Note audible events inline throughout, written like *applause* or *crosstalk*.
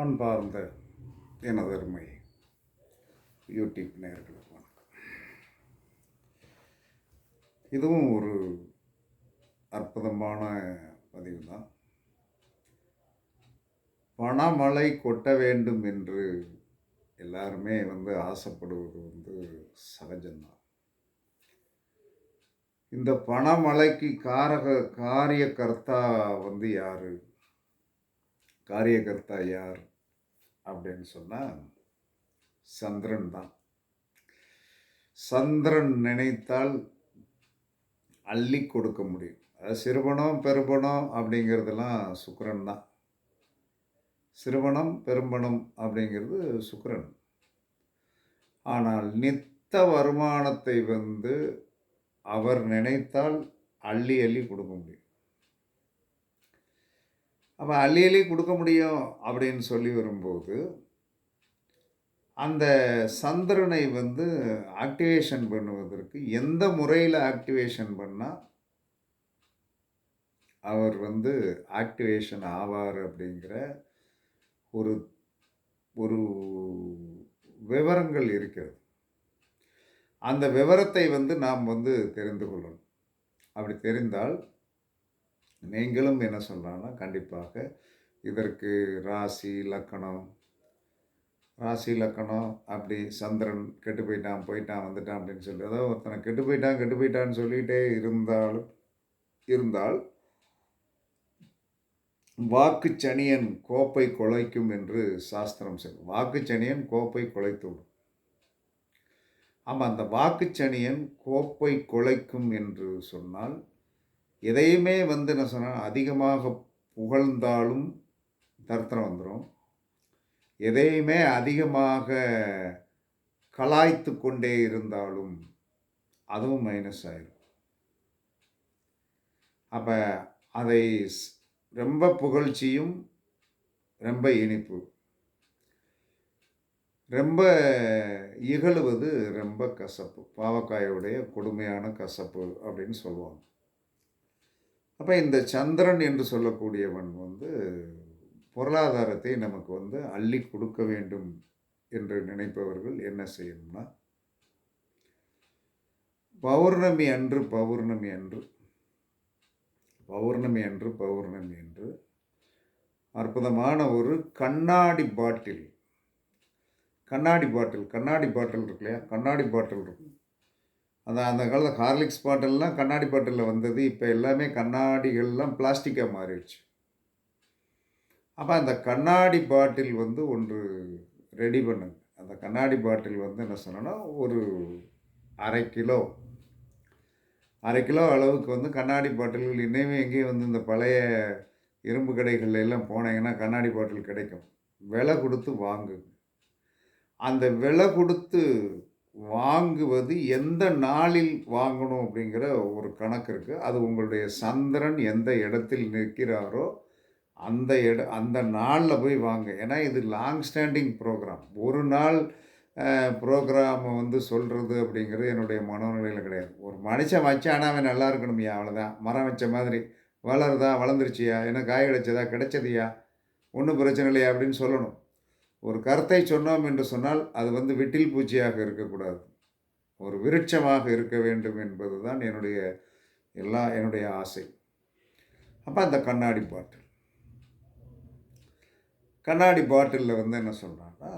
அன்பார்ந்த எனதருமை யூடியூப் நேர்களுக்கு வணக்கம். இதுவும் ஒரு அற்புதமான பதிவு தான் பணமழை கொட்ட வேண்டும் என்று எல்லாருமே வந்து ஆசைப்படுவது வந்து சகஜம்தான். இந்த பணமழைக்கு காரக காரியகர்த்தா வந்து யாரு? காரியகர்த்தா யார் அப்படின்னு சொன்னால் சந்திரன் தான். சந்திரன் நினைத்தால் அள்ளி கொடுக்க முடியும். அது சிறுவனம் பெருபணம் அப்படிங்கிறதெல்லாம் சுக்கரன் தான். சிறுவனம் பெரும்பணம் அப்படிங்கிறது சுக்கிரன். ஆனால் நித்த வருமானத்தை வந்து அவர் நினைத்தால் அள்ளி அள்ளி கொடுக்க முடியும். அப்போ அள்ளி கொடுக்க முடியும் அப்படின்னு சொல்லி வரும்போது அந்த சந்திரனை வந்து ஆக்டிவேஷன் பண்ணுவதற்கு எந்த முறையில் ஆக்டிவேஷன் பண்ணால் அவர் வந்து ஆக்டிவேஷன் ஆவார் அப்படிங்கிற ஒரு ஒரு விவரங்கள் இருக்கிறது. அந்த விவரத்தை வந்து நாம் வந்து தெரிந்து கொள்ளணும். அப்படி தெரிந்தால் நீங்களும் என்ன சொல்லலாம்னா கண்டிப்பாக இதற்கு ராசி லக்கணம் ராசி லக்கணம் அப்படி சந்திரன் கெட்டு போயிட்டான் போயிட்டான் வந்துட்டான் அப்படின்னு சொல்லி அதாவது ஒருத்தனை கெட்டு போயிட்டான் கெட்டு போயிட்டான்னு சொல்லிகிட்டே இருந்தாலும் இருந்தால் வாக்கு சனியன் கோப்பை குலைக்கும் என்று சாஸ்திரம் சொல்லும் வாக்கு சனியன் கோப்பை குலைத்துவிடும் ஆமாம் அந்த வாக்குச்சனியன் கோப்பை குலைக்கும் என்று சொன்னால் எதையுமே வந்து என்ன சொன்னால் அதிகமாக புகழ்ந்தாலும் தர்த்தனம் வந்துடும் எதையுமே அதிகமாக கலாய்த்து கொண்டே இருந்தாலும் அதுவும் மைனஸ் ஆயிடும் அப்போ அதை ரொம்ப புகழ்ச்சியும் ரொம்ப இனிப்பு. ரொம்ப இகழுவது ரொம்ப கசப்பு. பாவக்காயோடைய கொடுமையான கசப்பு அப்படின்னு சொல்லுவாங்க. அப்போ இந்த சந்திரன் என்று சொல்லக்கூடியவன் வந்து பொருளாதாரத்தை நமக்கு வந்து அள்ளி கொடுக்க வேண்டும் என்று நினைப்பவர்கள் என்ன செய்யணும்னா பௌர்ணமி அன்று பௌர்ணமி அன்று பௌர்ணமி அன்று பௌர்ணமி அன்று அற்புதமான ஒரு கண்ணாடி பாட்டில் கண்ணாடி பாட்டில் கண்ணாடி பாட்டில் இருக்கு இல்லையா? கண்ணாடி பாட்டில் இருக்கும். அந்த அந்த காலத்தில் ஹார்லிக்ஸ் பாட்டிலெலாம் கண்ணாடி பாட்டிலில் வந்தது. இப்போ எல்லாமே கண்ணாடிகள்லாம் பிளாஸ்டிக்காக மாறிடுச்சு. அப்போ அந்த கண்ணாடி பாட்டில் வந்து ஒன்று ரெடி பண்ணுங்க. அந்த கண்ணாடி பாட்டில் வந்து என்ன சொன்னோன்னா ஒரு அரை கிலோ. அரை கிலோ அளவுக்கு வந்து கண்ணாடி பாட்டில்கள் இன்னுமே எங்கேயும் வந்து இந்த பழைய இரும்பு கடைகளில் எல்லாம் போனீங்கன்னா கண்ணாடி பாட்டில் கிடைக்கும். விலை கொடுத்து வாங்குங்க. அந்த விலை கொடுத்து வாங்குவது எந்த நாளில் வாங்கணும் அப்படிங்கிற ஒரு கணக்கு இருக்குது அது உங்களுடைய சந்திரன் எந்த இடத்தில் நிற்கிறாரோ அந்த இட அந்த நாளில் போய் வாங்க. ஏன்னா இது லாங் ஸ்டாண்டிங் ப்ரோக்ராம் ஒரு நாள் ப்ரோக்ராமை வந்து சொல்கிறது அப்படிங்கிறது என்னுடைய மனநிலையில் கிடையாது. ஒரு மனுஷன் வச்சானா அவன் நல்லா இருக்கணும்யா அவ்வளோதான் மரம் வச்ச மாதிரி. வளருதா வளர்ந்துருச்சியா? என்ன காய் கிடைச்சதா கிடைச்சதியா? ஒன்றும் பிரச்சனை இல்லையா? அப்படின்னு சொல்லணும். ஒரு கருத்தை சொன்னோம் என்று சொன்னால் அது வந்து விட்டில் பூச்சியாக இருக்கக்கூடாது. ஒரு விருட்சமாக இருக்க வேண்டும் என்பது தான் என்னுடைய எல்லா என்னுடைய ஆசை. அப்போ அந்த கண்ணாடி பாட்டில். கண்ணாடி பாட்டிலில் வந்து என்ன சொல்கிறாங்கன்னா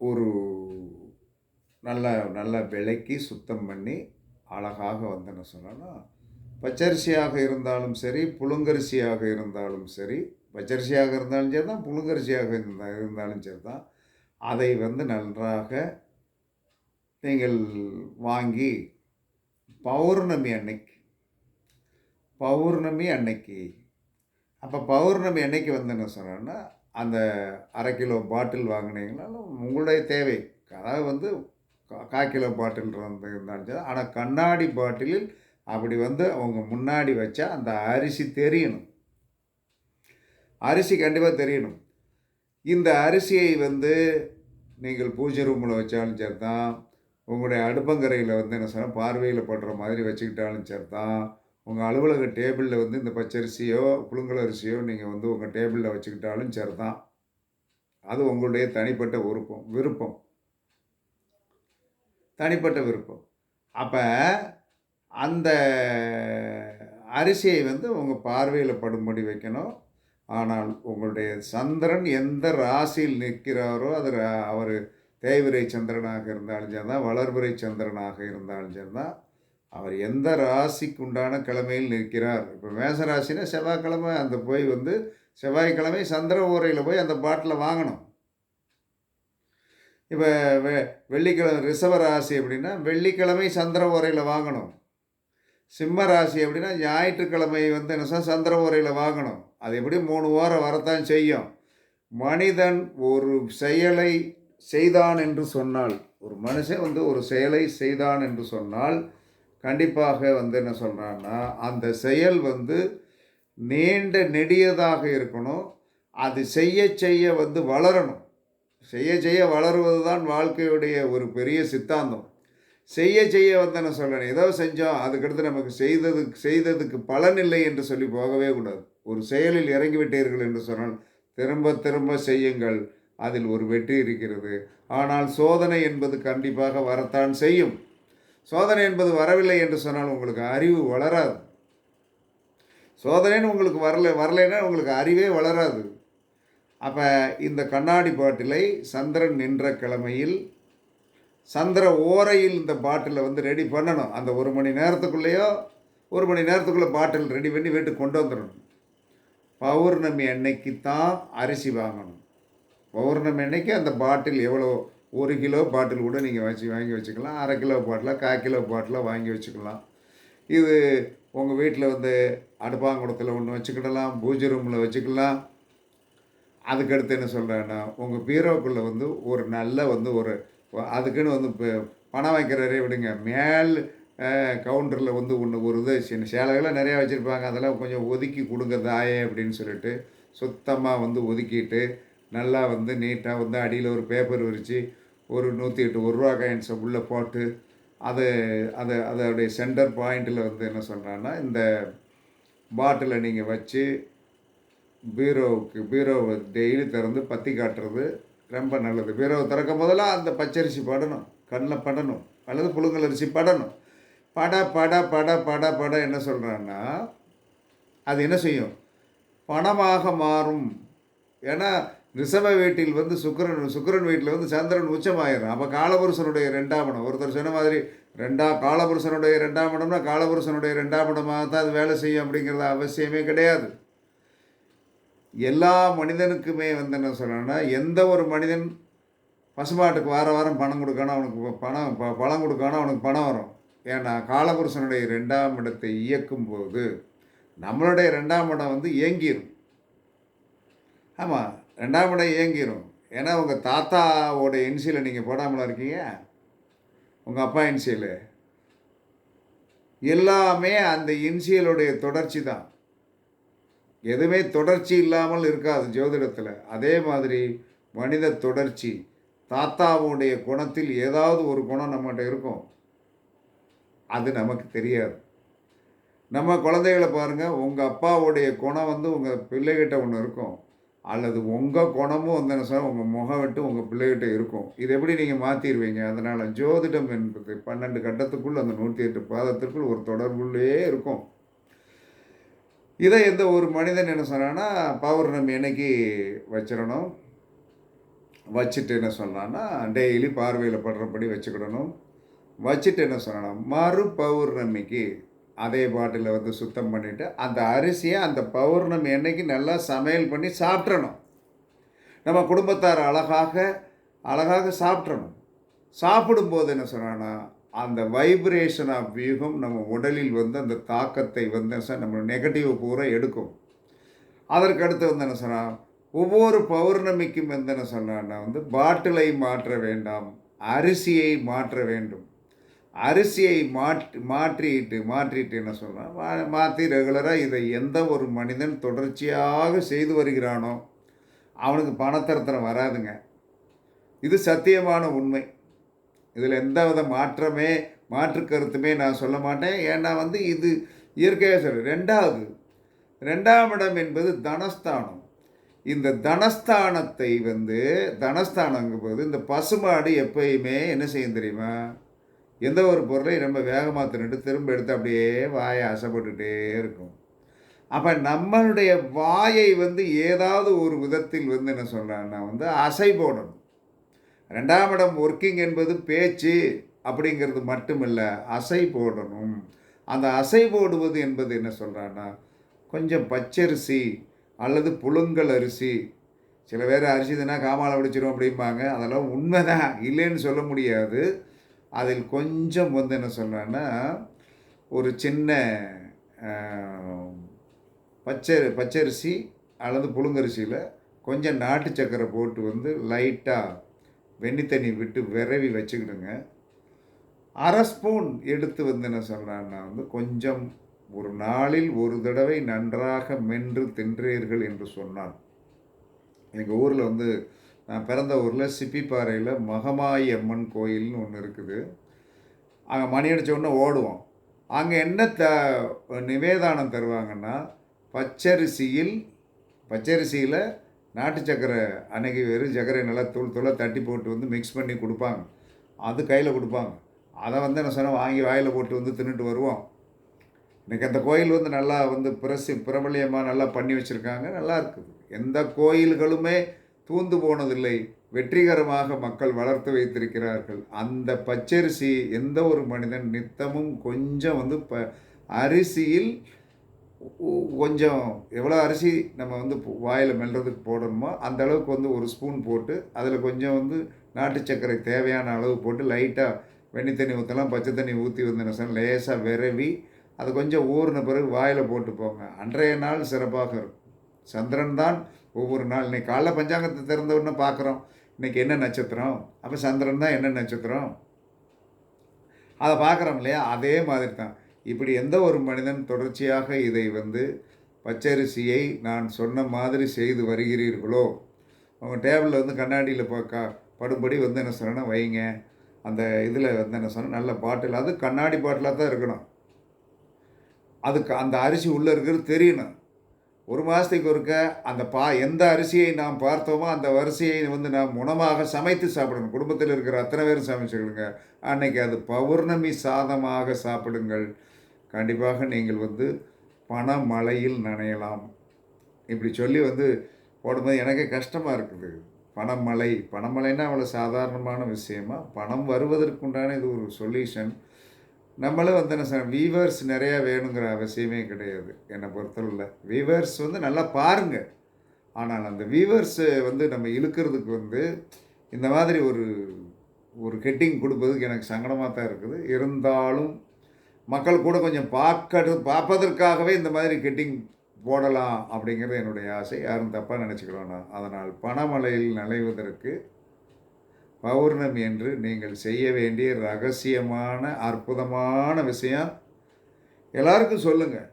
ஒரு நல்ல நல்ல விளக்கி சுத்தம் பண்ணி அழகாக வந்து என்ன சொன்னான்னா பச்சரிசியாக இருந்தாலும் சரி புழுங்கரிசியாக இருந்தாலும் சரி பச்சரிசியாக இருந்தாலும் சரி தான் புழுங்கரிசியாக இருந்தால் இருந்தாலும் சரி தான் அதை வந்து நன்றாக நீங்கள் வாங்கி பௌர்ணமி அன்னைக்கு பௌர்ணமி அன்னைக்கு அப்போ பௌர்ணமி அன்னைக்கு வந்து என்ன சொன்னேன்னா அந்த அரை கிலோ பாட்டில் வாங்கினீங்கனாலும் உங்களுடைய தேவை. அதாவது வந்து கால் கிலோ பாட்டில் வந்து இருந்தாலும் சரி ஆனால் கண்ணாடி பாட்டிலில் அப்படி வந்து அவங்க முன்னாடி வச்சா அந்த அரிசி தெரியணும். அரிசி கண்டிப்பாக தெரியணும். இந்த அரிசியை வந்து நீங்கள் பூஜை ரூமில் வச்சாலும் சரி தான் உங்களுடைய அடுப்பங்கரையில் வந்து என்ன சொன்னால் பார்வையில் படுற மாதிரி வச்சுக்கிட்டாலும் சரி தான் உங்கள் அலுவலக டேபிளில் வந்து இந்த பச்சரிசியோ புழுங்கல் அரிசியோ நீங்கள் வந்து உங்கள் டேபிளில் வச்சுக்கிட்டாலும் சரி தான் அது உங்களுடைய தனிப்பட்ட விருப்பம் விருப்பம். தனிப்பட்ட விருப்பம். அப்போ அந்த அரிசியை வந்து உங்கள் பார்வையில் படும்படி வைக்கணும். ஆனால் உங்களுடைய சந்திரன் எந்த ராசியில் நிற்கிறாரோ அது அவர் தேய்விரை சந்திரனாக இருந்தாலும் சரிதான் வளர்பிறை சந்திரனாக இருந்தாலும் சரிதான் அவர் எந்த ராசிக்கு உண்டான கிழமையில் நிற்கிறார்? இப்போ மேச ராசினா செவ்வாய்க்கிழமை அந்த போய் வந்து செவ்வாய்க்கிழமை சந்திர ஊரையில் போய் அந்த பாட்டில் வாங்கணும். இப்போ வெ வெள்ளிக்கிழமை ரிசவ ராசி அப்படின்னா வெள்ளிக்கிழமை சந்திர ஓரையில் வாங்கணும். சிம்ம ராசி அப்படின்னா ஞாயிற்றுக்கிழமை வந்து என்ன சார் சந்திர உரையில் வாங்கணும். அது எப்படி மூணு வாரம் வரத்தான் செய்யும். மனிதன் ஒரு செயலை செய்தான் என்று சொன்னால் ஒரு மனுஷன் வந்து ஒரு செயலை செய்தான் என்று சொன்னால் கண்டிப்பாக வந்து என்ன சொல்கிறான்னா அந்த செயல் வந்து நீண்ட நெடியதாக இருக்கணும். அது செய்ய செய்ய வந்து வளரணும். செய்ய செய்ய வளருவது தான் வாழ்க்கையுடைய ஒரு பெரிய சித்தாந்தம். செய்ய செய்ய வந்தன சொல்லணும் ஏதோ செஞ்சோம். அதுக்கடுத்து நமக்கு செய்ததுக்கு செய்ததுக்கு பலன் இல்லை என்று சொல்லி போகவே கூடாது. ஒரு செயலில் இறங்கிவிட்டீர்கள் என்று சொன்னால் திரும்ப திரும்ப செய்யுங்கள். அதில் ஒரு வெற்றி இருக்கிறது. ஆனால் சோதனை என்பது கண்டிப்பாக வரத்தான் செய்யும். சோதனை என்பது வரவில்லை என்று சொன்னால் உங்களுக்கு அறிவு வளராது. சோதனைன்னு உங்களுக்கு வரல வரலைன்னா உங்களுக்கு அறிவே வளராது. அப்போ இந்த கண்ணாடி பாட்டிலை சந்திரன் நின்ற கிழமையில் சந்திர ஓரையில் இந்த பாட்டிலை வந்து ரெடி பண்ணணும். அந்த ஒரு மணி நேரத்துக்குள்ளேயோ ஒரு மணி நேரத்துக்குள்ளே பாட்டில் ரெடி பண்ணி வீட்டுக்கு கொண்டு வந்துடணும். பௌர்ணமி அன்னைக்கு தான் அரிசி வாங்கணும். பௌர்ணமி அன்னைக்கு அந்த பாட்டில் எவ்வளோ ஒரு கிலோ பாட்டில் கூட நீங்கள் வச்சு வாங்கி வச்சுக்கலாம். அரை கிலோ பாட்டிலாக கால் கிலோ பாட்டிலாக வாங்கி வச்சுக்கலாம். இது உங்கள் வீட்டில் வந்து அடுப்பாங்குடத்தில் ஒன்று வச்சுக்கிடலாம். பூஜை ரூமில் வச்சுக்கலாம். அதுக்கடுத்து என்ன சொல்கிறேன்னா உங்கள் பீரோக்குள்ளே வந்து ஒரு நல்ல வந்து ஒரு அதுக்குன்னு வந்து இப்போ பணம் வைக்கிறவரே விடுங்க. மேல் கவுண்டரில் வந்து ஒன்று ஒரு இது சின்ன சேலைகள்லாம் நிறையா வச்சுருப்பாங்க. அதெல்லாம் கொஞ்சம் ஒதுக்கி கொடுங்க தாயே அப்படின்னு சொல்லிட்டு சுத்தமாக வந்து ஒதுக்கிட்டு நல்லா வந்து நீட்டாக வந்து அடியில் ஒரு பேப்பர் விரித்து ஒரு நூற்றி எட்டு ஒரு ரூபா காயின்ஸை உள்ளே போட்டு அது அது அதோடைய சென்டர் பாயிண்டில் வந்து என்ன சொல்கிறான்னா இந்த பாட்டிலை நீங்கள் வச்சு பீரோவுக்கு பீரோவை டெய்லி திறந்து பற்றி காட்டுறது ரொம்ப நல்லது. பீரோவை திறக்கும் போதெல்லாம் அந்த பச்சரிசி படணும். கண்ணில் படணும். அல்லது புழுங்கலரிசி படணும். பட பட பட பட பட என்ன சொல்கிறான்னா அது என்ன செய்யும்? பணமாக மாறும். ஏன்னா ரிஷப வீட்டில் வந்து சுக்கரன் சுக்கரன் வீட்டில் வந்து சந்திரன் உச்சமாயிரும் அப்போ காலபுருஷனுடைய ரெண்டாம் இடம். ஒருத்தர் சொன்ன மாதிரி ரெண்டா காலபுருஷனுடைய ரெண்டாம் இடம்னா காலபுருஷனுடைய ரெண்டாம் இடமாக தான் அது வேலை செய்யும் அப்படிங்கிறது அவசியமே கிடையாது. எல்லா மனிதனுக்குமே வந்து என்ன சொல்லணும்னா எந்த ஒரு மனிதன் பசுமாட்டுக்கு வார வாரம் பணம் கொடுக்கணும் அவனுக்கு பணம் ப பழம் கொடுக்கணும் அவனுக்கு பணம் வரும். ஏன்னா காலபுருஷனுடைய ரெண்டாம் இடத்தை இயக்கும் போது நம்மளுடைய ரெண்டாம் இடம் வந்து இயங்கிடும் ஆமாம் ரெண்டாம் இடம் இயங்கிடும் ஏன்னா உங்கள் தாத்தாவோட இன்சியலை நீங்கள் போடாமல இருக்கீங்க? உங்கள் அப்பா இன்சியலு எல்லாமே அந்த இன்சியலுடைய தொடர்ச்சி தான். எதுவுமே தொடர்ச்சி இல்லாமல் இருக்காது ஜோதிடத்தில். அதே மாதிரி மனித தொடர்ச்சி தாத்தாவுடைய குணத்தில் ஏதாவது ஒரு குணம் நம்மகிட்ட இருக்கும். அது நமக்கு தெரியாது. நம்ம குழந்தைகளை பாருங்கள் உங்கள் அப்பாவுடைய குணம் வந்து உங்கள் பிள்ளைகிட்ட ஒன்று இருக்கும். அல்லது உங்கள் குணமும் வந்து என்ன உங்கள் முகம் விட்டு உங்கள் பிள்ளைகிட்ட இருக்கும். இது எப்படி நீங்கள் மாற்றிடுவீங்க அதனால் ஜோதிடம் என்பது பன்னெண்டு கட்டத்துக்குள் அந்த நூற்றி எட்டு பாதத்திற்குள் ஒரு தொடர்புள்ளே இருக்கும். இதை எந்த ஒரு மனிதன் என்ன சொன்னான்னா பௌர்ணமி என்னைக்கு வச்சிடணும்? வச்சுட்டு என்ன சொன்னான்னா டெய்லி பார்வையில் படுறபடி வச்சுக்கிடணும். வச்சுட்டு என்ன சொன்னான்னா மறு பௌர்ணமிக்கு அதே பாட்டில் வந்து சுத்தம் பண்ணிவிட்டு அந்த அரிசியை அந்த பௌர்ணமி அன்னைக்கு நல்லா சமையல் பண்ணி சாப்பிட்றணும் நம்ம குடும்பத்தார் அழகாக அழகாக சாப்பிட்றணும் சாப்பிடும்போது என்ன சொன்னான்னா அந்த வைப்ரேஷன் ஆஃப் வியூகம் நம்ம உடலில் வந்து அந்த தாக்கத்தை வந்து சார் நம்ம நெகட்டிவ் பூரா எடுக்கும். அதற்கு அடுத்து வந்து என்ன சொன்னால் ஒவ்வொரு பௌர்ணமிக்கும் வந்து என்ன சொன்னான்னா வந்து பாட்டிலை மாற்ற வேண்டாம் அரிசியை மாற்ற வேண்டும். அரிசியை மாற்றி மாற்றிட்டு மாற்றிட்டு என்ன சொல்கிறான் மா மாற்றி ரெகுலராக இதை எந்த ஒரு மனிதன் தொடர்ச்சியாக செய்து வருகிறானோ அவனுக்கு பணத்தரத்திரம் வராதுங்க. இது சத்தியமான உண்மை. இதில் எந்த வித மாற்றமே மாற்று கருத்துமே நான் சொல்ல மாட்டேன். ஏன்னா வந்து இது இயற்கையாக சொல்ல ரெண்டாவது ரெண்டாம் இடம் என்பது தனஸ்தானம். இந்த தனஸ்தானத்தை வந்து தனஸ்தானங்கும்போது இந்த பசுமாடு எப்பயுமே என்ன செய்யும் தெரியுமா? எந்த ஒரு பொருளையும் ரொம்ப வேகமாக தின்னுட்டு திரும்ப எடுத்து அப்படியே வாயை அசைப்பட்டுகிட்டே இருக்கும். அப்போ நம்மளுடைய வாயை வந்து ஏதாவது ஒரு விதத்தில் வந்து என்ன சொல்கிறான்னா வந்து அசை போடணும் ரெண்டாம் இடம் ஒர்க்கிங் என்பது பேச்சு அப்படிங்கிறது மட்டுமில்லை அசை போடணும். அந்த அசை போடுவது என்பது என்ன சொல்கிறான்னா கொஞ்சம் பச்சரிசி அல்லது புழுங்கல் அரிசி. சில பேர் அரிசி தானே காமால பிடிச்சிரும் அப்படிம்பாங்க. அதெல்லாம் உண்மைதான் இல்லைன்னு சொல்ல முடியாது. அதில் கொஞ்சம் வந்து என்ன சொல்கிறேன்னா ஒரு சின்ன பச்சை பச்சரிசி அல்லது புழுங்கரிசியில் கொஞ்சம் நாட்டு சக்கரை போட்டு வந்து லைட்டாக வெண்ணி தண்ணி விட்டு விரவி வச்சுக்கிடுங்க. அரை ஸ்பூன் எடுத்து வந்து என்ன சொல்கிறான்னா வந்து கொஞ்சம் ஒரு நாளில் ஒரு தடவை நன்றாக மென்று தின்றீர்கள் என்று சொன்னான். எங்கள் ஊரில் வந்து நான் பிறந்த ஊரில் சிப்பிப்பாறையில் மகமாயி அம்மன் கோயில்னு ஒன்று இருக்குது. அங்கே மணி அடித்தவுடனே ஓடுவோம். அங்கே என்ன த நிவேதானம் தருவாங்கன்னா பச்சரிசியில் பச்சரிசியில் நாட்டு சக்கரை அன்னைக்கு வெறும் சக்கரை நல்லா தூள் தூளாக தட்டி போட்டு வந்து மிக்ஸ் பண்ணி கொடுப்பாங்க. அது கையில் கொடுப்பாங்க. அதை வந்து என்ன சொன்னால் வாங்கி வாயில் போட்டு வந்து தின்னுட்டு வருவோம். இன்றைக்கி அந்த கோயில் வந்து நல்லா வந்து பிரசி பிரபல்யமாக நல்லா பண்ணி வச்சுருக்காங்க. நல்லா இருக்குது எந்த கோயில்களுமே தூந்து போனதில்லை. வெற்றிகரமாக மக்கள் வளர்த்து வைத்திருக்கிறார்கள். அந்த பச்சரிசி எந்த ஒரு மனிதன் நித்தமும் கொஞ்சம் வந்து ப அரிசியில் கொஞ்சம் எவ்வளோ அரிசி நம்ம வந்து வாயில் மெல்றதுக்கு போடணுமோ அந்த அளவுக்கு வந்து ஒரு ஸ்பூன் போட்டு அதில் கொஞ்சம் வந்து நாட்டு சர்க்கரை தேவையான அளவு போட்டு லைட்டாக வெண்ணி தண்ணி ஊற்றலாம் பச்சை தண்ணி ஊற்றி வந்து என்ன லேசாக விரவி அது கொஞ்சம் ஊறின பிறகு வாயில் போட்டு போங்க அன்றைய நாள் சிறப்பாக இருக்கும். சந்திரன் தான் ஒவ்வொரு நாள். இன்றைக்கி காலைல பஞ்சாங்கத்தை திறந்த உடனே பார்க்குறோம் இன்னைக்கு என்ன நட்சத்திரம்? அப்போ சந்திரன் தான் என்ன நட்சத்திரம்? அதை பார்க்குறோம் இல்லையா? அதே மாதிரி தான். இப்படி எந்த ஒரு மனிதன் தொடர்ச்சியாக இதை வந்து பச்சரிசியை நான் சொன்ன மாதிரி செய்து வருகிறீர்களோ? உங்கள் டேபிளில் வந்து கண்ணாடியில் பார்க்கா படும்படி வந்து என்ன சொன்னால் வைங்க. அந்த இதில் வந்து என்ன சொன்னால் நல்ல பாட்டில் அது கண்ணாடி பாட்டிலாக தான் இருக்கணும். அதுக்கு அந்த அரிசி உள்ளே இருக்கிறது தெரியணும். ஒரு மாதத்துக்கு ஒருக்க அந்த பா எந்த அரிசியை நாம் பார்த்தோமோ அந்த வரிசையை வந்து நாம் உணவாக சமைத்து சாப்பிடணும். குடும்பத்தில் இருக்கிற அத்தனை பேரும் சமைச்சுக்கிடுங்க. அன்னைக்கு அது பௌர்ணமி சாதமாக சாப்பிடுங்கள். கண்டிப்பாக நீங்கள் வந்து பணமழையில் நனையலாம். இப்படி சொல்லி வந்து போடும்போது எனக்கே கஷ்டமாக இருக்குது. பணமழை பணமழைன்னா அவ்வளோ சாதாரணமான விஷயமா? பணம் வருவதற்குண்டான இது ஒரு சொல்யூஷன். நம்மளும் வந்து என்ன சார் வீவர்ஸ் நிறையா வேணுங்கிற அவசியமே கிடையாது என்னை பொறுத்தவரையில். வீவர்ஸ் வந்து நல்லா பாருங்கள் ஆனால் அந்த வீவர்ஸை வந்து நம்ம இழுக்கிறதுக்கு வந்து இந்த மாதிரி ஒரு ஒரு ஹெட்டிங் கொடுப்பதுக்கு எனக்கு சங்கடமாக தான் இருக்குது. இருந்தாலும் மக்கள் கூட கொஞ்சம் பார்க்க பார்ப்பதற்காகவே இந்த மாதிரி கெட்டிங் போடலாம் அப்படிங்கிறது என்னுடைய ஆசை. யாரும் தப்பாக நினச்சிக்கிறோம் நான். அதனால் பணமழையில் நுழைவதற்கு பௌர்ணமி என்று நீங்கள் செய்ய வேண்டிய ரகசியமான அற்புதமான விஷயம். எல்லாருக்கும் சொல்லுங்கள்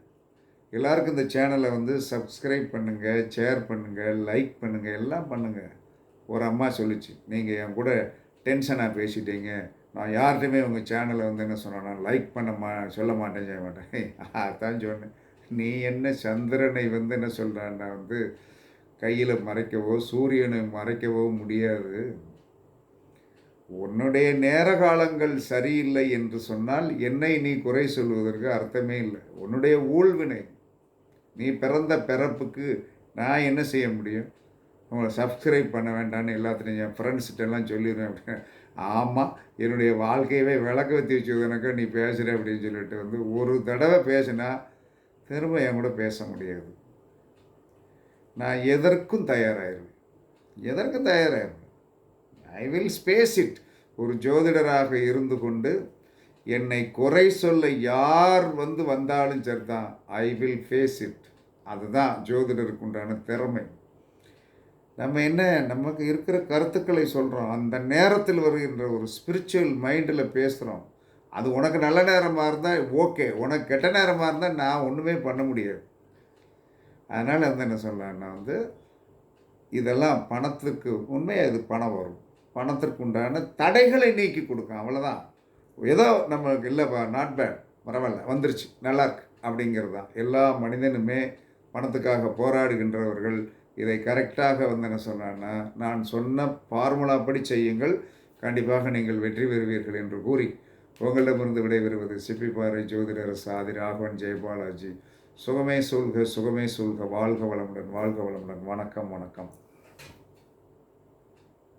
எல்லாருக்கும் இந்த சேனலை வந்து சப்ஸ்கிரைப் பண்ணுங்கள் ஷேர் பண்ணுங்கள் லைக் பண்ணுங்கள் எல்லாம் பண்ணுங்கள் ஒரு அம்மா சொல்லிச்சு. நீங்கள் என் கூட டென்ஷனாக பேசிட்டீங்க. நான் யார்கிட்டையுமே உங்கள் சேனலை வந்து என்ன சொன்னேன்னா லைக் பண்ண மா சொல்ல மாட்டேன் செய்ய மாட்டேன். *laughs* அதான் சொன்னேன். நீ என்ன சந்திரனை வந்து என்ன சொல்கிறான்னா வந்து கையில் மறைக்கவோ சூரியனை மறைக்கவோ முடியாது. உன்னுடைய நேர காலங்கள் சரியில்லை என்று சொன்னால் என்னை நீ குறை சொல்வதற்கு அர்த்தமே இல்லை. உன்னுடைய ஊழ்வினை நீ பிறந்த பிறப்புக்கு நான் என்ன செய்ய முடியும்? உங்களை சப்ஸ்கிரைப் பண்ண வேண்டாம்னு எல்லாத்துலேயும் என் ஃப்ரெண்ட்ஸ்கிட்டலாம் சொல்லிடுவேன் அப்படின்னு. ஆமாம் என்னுடைய வாழ்க்கையவே விளக்கு வச்சு வச்சதுனாக்கா நீ பேசுகிற அப்படின்னு சொல்லிட்டு வந்து ஒரு தடவை பேசினா திரும்ப என் கூட பேச முடியாது. நான் எதற்கும் தயாராகிருவேன் எதற்கும் தயாராகிருவேன் ஐ வில் ஸ்பேஸ் இட் ஒரு ஜோதிடராக இருந்து கொண்டு என்னை குறை சொல்ல யார் வந்து வந்தாலும் சரிதான். ஐ வில் ஃபேஸ் இட் அதுதான் ஜோதிடருக்கு உண்டான திறமை. நம்ம என்ன நமக்கு இருக்கிற கருத்துக்களை சொல்கிறோம் அந்த நேரத்தில் வருகின்ற ஒரு ஸ்பிரிச்சுவல் மைண்டில் பேசுகிறோம் அது உனக்கு நல்ல நேரமாக இருந்தால் ஓகே உனக்கு கெட்ட நேரமாக இருந்தால் நான் ஒன்றுமே பண்ண முடியாது. அதனால் வந்து என்ன சொல்லலாம்னா வந்து இதெல்லாம் பணத்துக்கு உண்மையாக இது பணம் வரும். பணத்திற்கு உண்டான தடைகளை நீக்கி கொடுக்கும். அவ்வளோதான் ஏதோ நம்மளுக்கு இல்லைப்பா நாட் பேட் பரவாயில்ல வந்துருச்சு. நல்லா இருக்கு. அப்படிங்கிறது தான். எல்லா மனிதனுமே பணத்துக்காக போராடுகின்றவர்கள் இதை கரெக்டாக வந்து என்ன சொன்னான்னா நான் சொன்ன ஃபார்முலாப்படி செய்யுங்கள். கண்டிப்பாக நீங்கள் வெற்றி பெறுவீர்கள் என்று கூறி உங்களிடமிருந்து விடைபெறுவது சிப்பிப்பாறை ஜோதிடர் சாதி ராகவன் ஜெயபாலாஜி சுகமே சூழ்க சுகமே சூழ்க. வாழ்க வளமுடன் வாழ்க வளமுடன். வணக்கம் வணக்கம்.